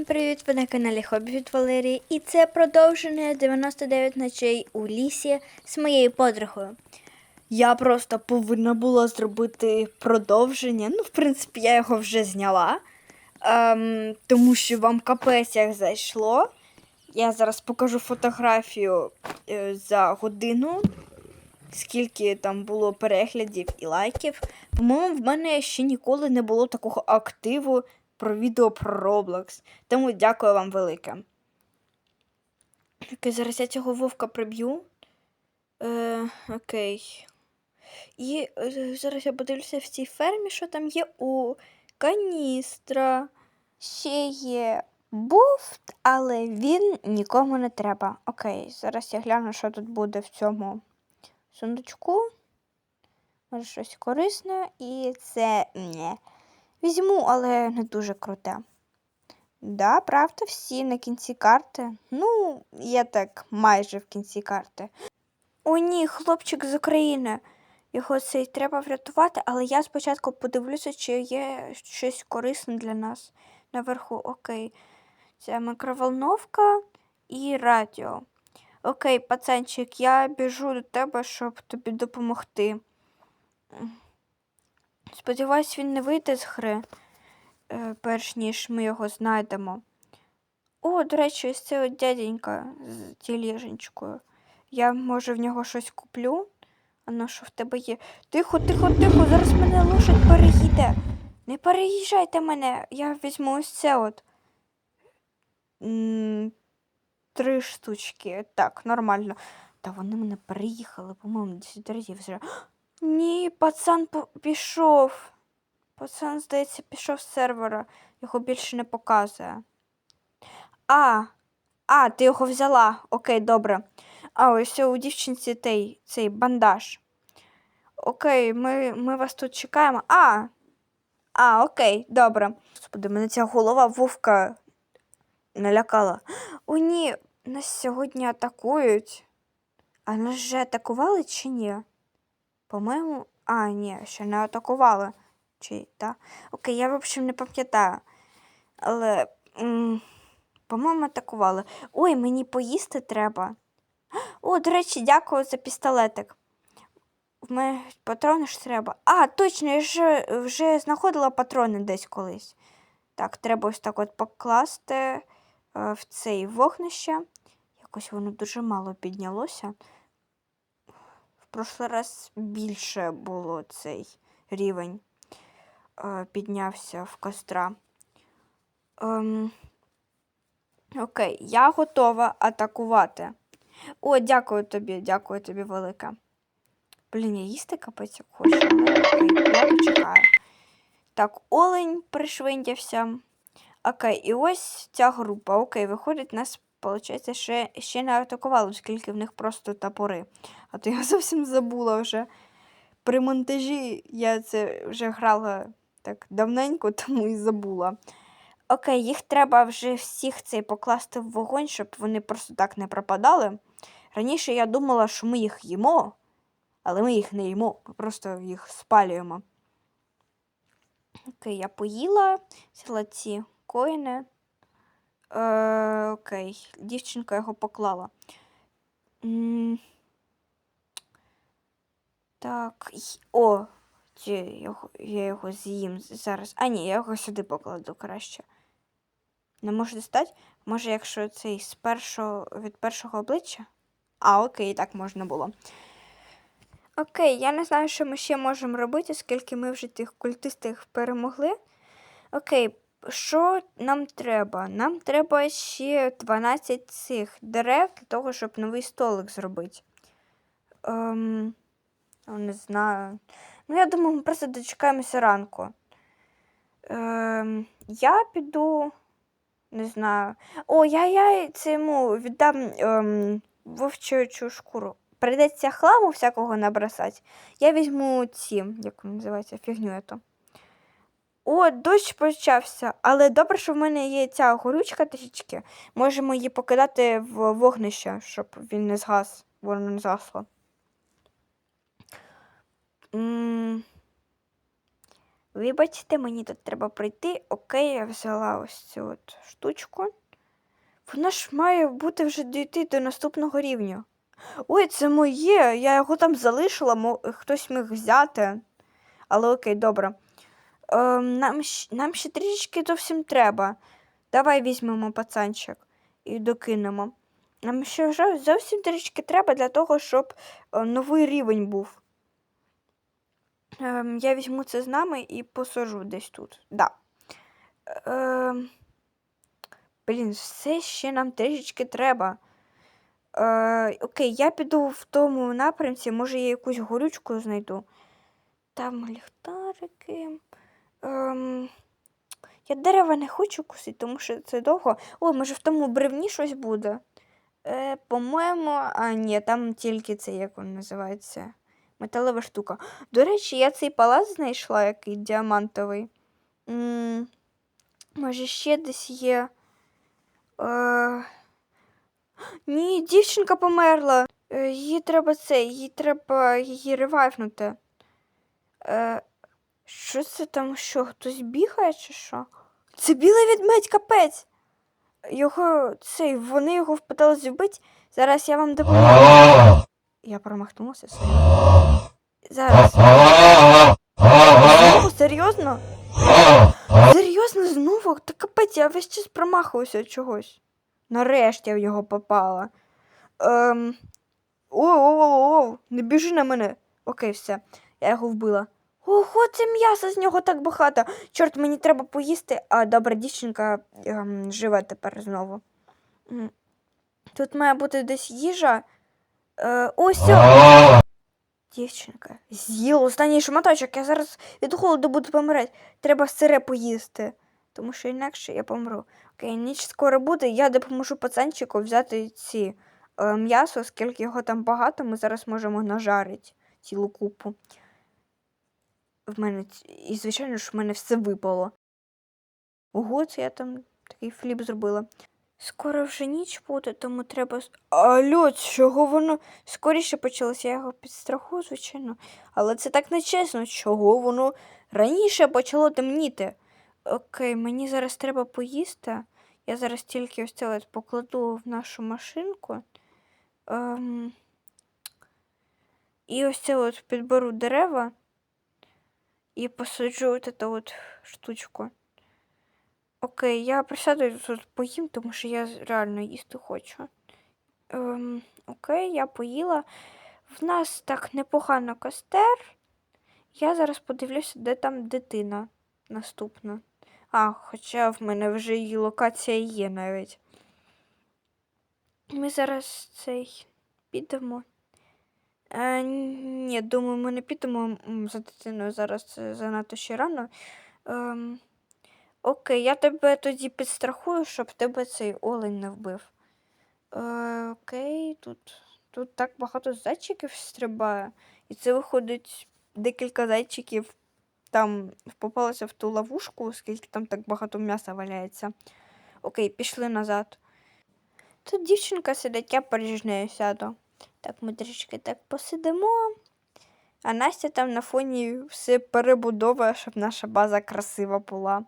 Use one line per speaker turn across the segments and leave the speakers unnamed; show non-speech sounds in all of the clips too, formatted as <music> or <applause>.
Всім привіт! Ви на каналі Хобі від Валерії. І це продовження 99 ночей у лісі з моєю подругою. Я просто повинна була зробити продовження. Ну, в принципі, я його вже зняла. Ем, тому що вам капець як зайшло. Я зараз покажу фотографію е, за годину, скільки там було переглядів і лайків. По-моєму, в мене ще ніколи не було такого активу про відео про Roblox. Тому дякую вам велике. Окей, зараз я цього вовка приб'ю. Е, окей. І е, зараз я подивлюся в цій фермі, що там є у каністра. Ще є буфт, але він нікому не треба. Окей, зараз я гляну, що тут буде в цьому сундучку. Може, щось корисне. І це не. Візьму, але не дуже круте. Да, правда, всі на кінці карти. Ну, я так майже в кінці карти. О, ні, хлопчик з України. Його цей треба врятувати, але я спочатку подивлюся, чи є щось корисне для нас наверху. Окей. Це микроволновка і радіо. Окей, пацанчик, я біжу до тебе, щоб тобі допомогти. Сподіваюсь, він не вийде з гри, е, перш ніж ми його знайдемо. О, до речі, ось це от дяденька з тіліженькою. Я, може, в нього щось куплю. А ну, що в тебе є? Тихо, тихо, тихо, зараз мене лошадь переїде. Не переїжджайте мене, я візьму ось це от. Три штучки. Так, нормально. Та вони мене переїхали, по-моєму, 10 разів вже. Ні, пацан пішов. Пацан, здається, пішов з сервера. Його більше не показує. А, а, ти його взяла. Окей, добре. А, ось у дівчинці той, цей бандаж. Окей, ми, ми вас тут чекаємо. А, а, окей, добре. Господи, мене ця голова вовка налякала. О, ні, нас сьогодні атакують. А нас вже атакували чи ні? По-моєму, а, ні, ще не атакували. Чи, та? Окей, я, в общем, не пам'ятаю. Але, по-моєму, атакували. Ой, мені поїсти треба. О, до речі, дякую за пістолетик. В мене патрони ж треба. А, точно, я ж вже знаходила патрони десь колись. Так, треба ось так от покласти е, в цей вогнище. Якось воно дуже мало піднялося. Прошлий раз більше було цей рівень. Е, піднявся в костра. Ем, окей, я готова атакувати. О, дякую тобі, дякую тобі велике. Блін, я їсти капець як хочу. я почекаю. Так, олень пришвиндявся. Окей, і ось ця група. Окей, виходить, нас, виходить, ще, ще не атакували, оскільки в них просто топори. А то я <laughs> зовсім забула вже. При монтажі я це вже грала так давненько, <laughs> тому і забула. Окей, їх треба вже всіх цей покласти в вогонь, щоб вони просто так не пропадали. Раніше я думала, що ми їх їмо, але ми їх не їмо, ми просто їх спалюємо. Окей, я поїла, взяла ці коїни. Е, окей, дівчинка його поклала. Так, о, я його з'їм зараз. А ні, я його сюди покладу краще. Не можу достати? Може, якщо цей з першого від першого обличчя? А, окей, так можна було. Окей, я не знаю, що ми ще можемо робити, оскільки ми вже тих культистів перемогли. Окей, що нам треба? Нам треба ще 12 цих дерев для того, щоб новий столик зробити. Ем, ну, не знаю. Ну, я думаю, ми просто дочекаємося ранку. Ем, я піду. Не знаю. О, я, я цьому віддам ем, вовчачу шкуру. Прийдеться хламу всякого набросати. Я візьму ці, як називається, фігню ету. О, дощ почався, але добре, що в мене є ця горючка трішечки. Можемо її покидати в вогнище, щоб він не згас, воно не згасло. Вибачте, мені тут треба прийти. Окей, я взяла ось цю от штучку. Вона ж має бути вже дійти до наступного рівня. Ой, це моє. Я його там залишила, хтось міг взяти. Але окей, добре. Ем, нам, нам ще трішки зовсім треба. Давай візьмемо пацанчик і докинемо. Нам ще зовсім трішки треба для того, щоб е, новий рівень був. Ем, я візьму це з нами і посажу десь тут. Да. Ем, блін, все ще нам трішечки треба. Е, окей, я піду в тому напрямці, може я якусь горючку знайду. Там ліхтарики. Ем, я дерева не хочу кусити, тому що це довго. О, може в тому бревні щось буде. Е, по-моєму, а ні, там тільки це, як він називається. Металева штука. До речі, я цей палац знайшла, який діамантовий. м може, ще десь є. Е, ні, дівчинка померла. Е, їй треба це, їй треба її ревайвнути. Е, що це там? Що, хтось бігає чи що? Це білий ведмедь, капець. Його цей, вони його впиталися вбити. Зараз я вам допоможу. Я промахнулася. Зараз. Знову серйозно? Серйозно знову? Та капець, я весь час промахуюся чогось. Нарешті я в його попала. Ем... Оу-оу-оу, не біжи на мене. Окей, все. Я його вбила. Ого, це м'ясо з нього так багато. Чорт, мені треба поїсти, а добра дівчинка ем, живе тепер знову. Тут має бути десь їжа. Е, ось. Дівчинка, з'їла останній шматочок, я зараз від голоду буду помирати. Треба сире поїсти, тому що інакше я помру. Окей, ніч скоро буде, я допоможу пацанчику взяти ці е, м'ясо, оскільки його там багато, ми зараз можемо нажарити цілу купу. В мене, і звичайно ж, в мене все випало. Ого, це я там такий фліп зробила. Скоро вже ніч буде, тому треба. Алло, чого воно скоріше почалося? Я його підстрахую, звичайно. Але це так нечесно, чого воно раніше почало темніти. Окей, мені зараз треба поїсти. Я зараз тільки ось це от покладу в нашу машинку. Ем... І ось це от підберу дерева і посаджу от эту от штучку. Окей, я присяду тут поїм, тому що я реально їсти хочу. Ем, окей, я поїла. В нас так непогано костер. Я зараз подивлюся, де там дитина наступна. А, хоча в мене вже її локація є навіть. Ми зараз цей підемо. Е, ні, думаю, ми не підемо за дитиною зараз це занадто ще рано. Ем, окей, я тебе тоді підстрахую, щоб тебе цей олень не вбив. Е, окей, тут, тут так багато зайчиків стрибає. І це виходить декілька зайчиків там попалося в ту ловушку, оскільки там так багато м'яса валяється. Окей, пішли назад. Тут дівчинка сидить, я перед сяду. Так, ми трішки так посидимо. А Настя там на фоні все перебудовує, щоб наша база красива була.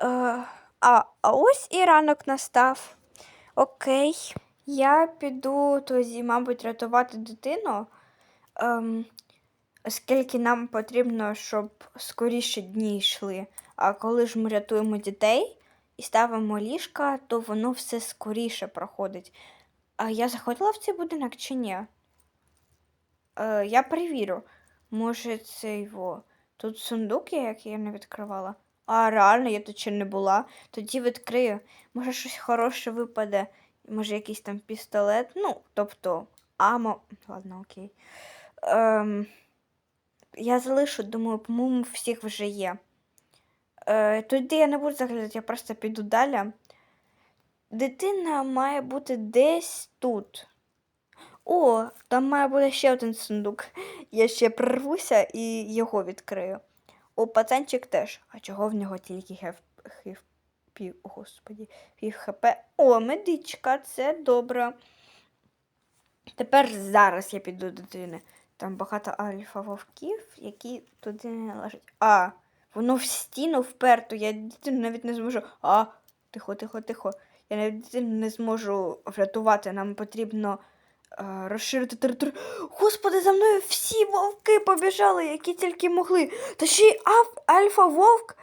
Е, а, а ось і ранок настав. Окей. Я піду тоді, мабуть, рятувати дитину, ем, оскільки нам потрібно, щоб скоріше дні йшли. А коли ж ми рятуємо дітей і ставимо ліжка, то воно все скоріше проходить. А я заходила в цей будинок чи ні? Е, я перевірю. Може, це його. Тут сундук є, який я не відкривала. А, реально, я тут ще не була. Тоді відкрию. Може, щось хороше випаде. Може, якийсь там пістолет. Ну, тобто, амо. Ладно, окей. Ем, я залишу, думаю, по-моєму, всіх вже є. Е, туди я не буду заглядати, я просто піду далі. Дитина має бути десь тут. О, там має бути ще один сундук. Я ще прорвуся і його відкрию. О, пацанчик теж. А чого в нього тільки хев, хев, пів, господі, пів хп. О, медичка, це добре. Тепер зараз я піду до дитини. Там багато альфа вовків, які туди не належать. А, Воно в стіну вперто. Я дитину навіть не зможу. А, тихо, тихо, тихо. Я навіть не зможу врятувати. Нам потрібно е, розширити територію. Господи, за мною всі вовки побіжали, які тільки могли. Та ще й ав- альфа-вовк.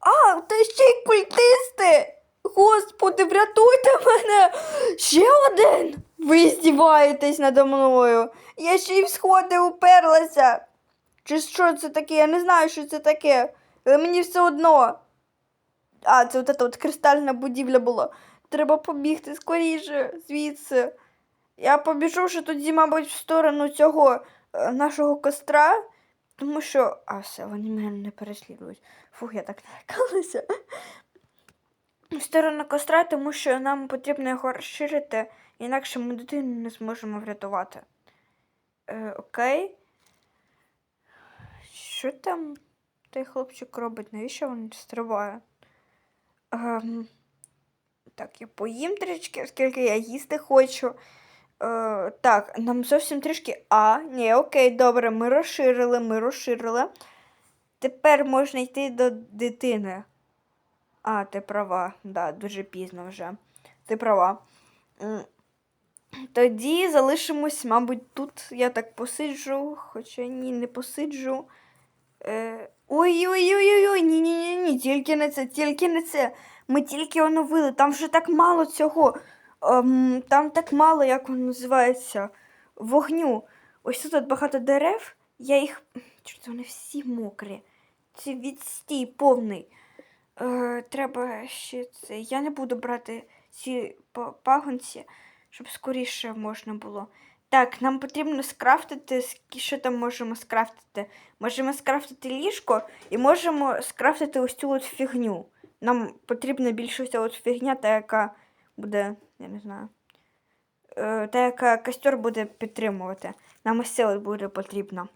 А, та ще й культисти. Господи, врятуйте мене! Ще один! Ви здіваєтесь надо мною. Я ще й в сходи уперлася. Чи що це таке? Я не знаю, що це таке. Але мені все одно. А, це от от кристальна будівля була. Треба побігти скоріше звідси. Я побіжу ще тоді, мабуть, в сторону цього е, нашого костра, тому що. А, все, вони мене не переслідують. Фух, я так налякалася. В сторону костра, тому що нам потрібно його розширити, інакше ми дитину не зможемо врятувати. Е, окей. Що там той хлопчик робить? Навіщо він стрибає? Ем, так, я поїм трішки, оскільки я їсти хочу. Е, так, нам зовсім трішки. А, ні, окей, добре, ми розширили, ми розширили. Тепер можна йти до дитини. А, ти права, да, дуже пізно вже. Ти права. Тоді залишимось, мабуть, тут я так посиджу, хоча ні, не посиджу. Е, Ой-ой-ой-ой, ні-ні-ні, тільки не це, тільки не це. Ми тільки оновили, там вже так мало цього. Ем, там так мало, як воно називається, вогню. Ось тут от багато дерев, я їх. Чорт, вони всі мокрі. Це відстій повний. Е, треба ще це. Я не буду брати ці пагонці, щоб скоріше можна було. Так, нам потрібно скрафтити, що там можемо скрафтити? Можемо скрафтити ліжко і можемо скрафтити ось цю от фігню. Нам потрібна більше ця от фігня, та яка буде, я не знаю, е, та яка костер буде підтримувати. Нам ось це от буде потрібно.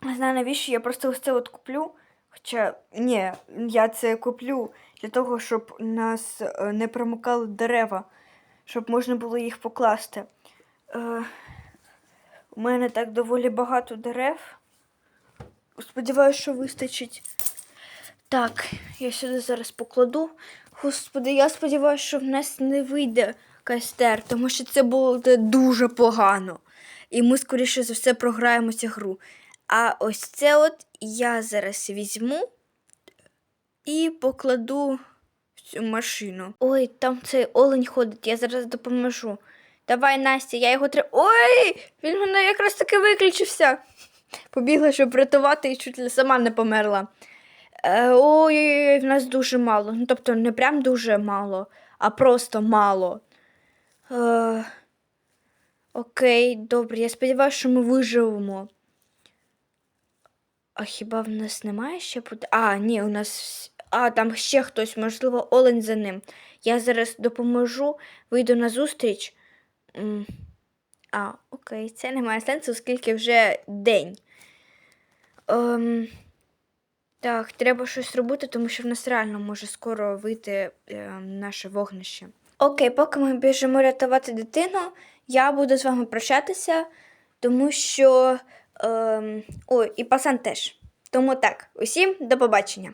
Не знаю, навіщо я просто ось це от куплю. Хоча, ні, я це куплю для того, щоб нас е, не промокали дерева, щоб можна було їх покласти. Е, у мене так доволі багато дерев. Сподіваюся, що вистачить. Так, я сюди зараз покладу. Господи, я сподіваюся, що в нас не вийде кастер, тому що це буде дуже погано. І ми, скоріше за все, програємо цю гру. А ось це от я зараз візьму і покладу в цю машину. Ой, там цей олень ходить, я зараз допоможу. Давай, Настя, я його треба. Ой! Він мене якраз таки виключився. Побігла, щоб врятувати і чуть сама не померла. Е, Ой-ой-ой, в нас дуже мало. Ну, тобто не прям дуже мало, а просто мало. Е, окей, добре, я сподіваюся, що ми виживемо. А хіба в нас немає ще буде? А, ні, у нас. А, там ще хтось, можливо, олень за ним. Я зараз допоможу, вийду на зустріч. А, окей, це не має сенсу, оскільки вже день. Ем, так, треба щось робити, тому що в нас реально може скоро вийти е, наше вогнище. Окей, поки ми біжимо рятувати дитину, я буду з вами прощатися, тому що. Е, ой, і пасан теж. Тому так, усім до побачення.